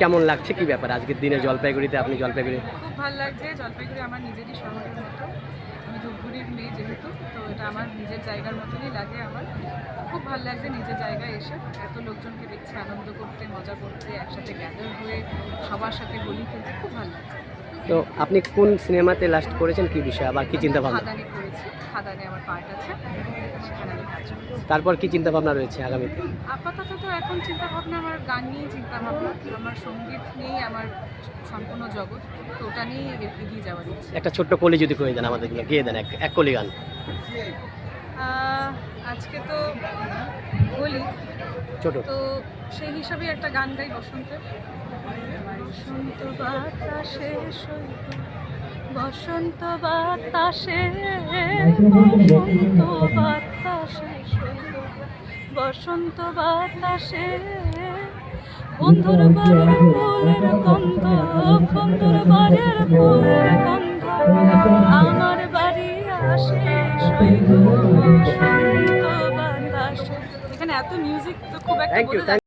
কেমন লাগছে? কি ব্যাপার? আজকের দিনে জলপাইগুড়িতে আপনি জলপাইগুড়ি খুব ভালো লাগছে। জলপাইগুড়ি আমার নিজেরই শহরের মতো। আমি ধূপগুড়ির মেয়ে যেহেতু তো এটা আমার নিজের জায়গার মতনই লাগে আমার। খুব ভালো লাগছে নিজের জায়গায় এসে। এত লোকজনকে দেখছি আনন্দ করতে মজা করতে একসাথে গ্যাদার হয়ে সবার সাথে হোলি খেলতে খুব ভালো লাগছে। তো আপনি কোন সিনেমাতে লাস্ট করেছেন? কি বিষয়? আবার কি চিন্তা ভাবনা করেছি। খাদানে আমার পার্ট আছে সেখানে আমি কাজ করছি। তারপর কি চিন্তা ভাবনা রয়েছে আগামীতে? আপাতত তো এখন চিন্তা ভাবনা আমার গান নিয়েই চিন্তা ভাবনা আমার সংগীত নিয়েই আমার সম্পূর্ণ জগৎ তো ওটা নিয়েই এগিয়ে যাওয়ার ইচ্ছে একটা ছোট্ট কলি যদি করে দেন আমাদের গিয়ে দেন এক এক কলি গান। আজকে তো হোলি ছোট। তো সেই হিসাবে একটা গান গাই বসন্তের। বসন্ত বাতাসে সইব বসন্ত বাতাসে বসন্ত বাতাসে বসন্ত বাতাসে বন্ধুর বাড়ির ফুলের গন্ধ বন্ধুর বাড়ির ফুলের গন্ধ। আমার বাড়ি আসে বসন্ত বাতাসে। এখানে এত মিউজিক তো খুব একটা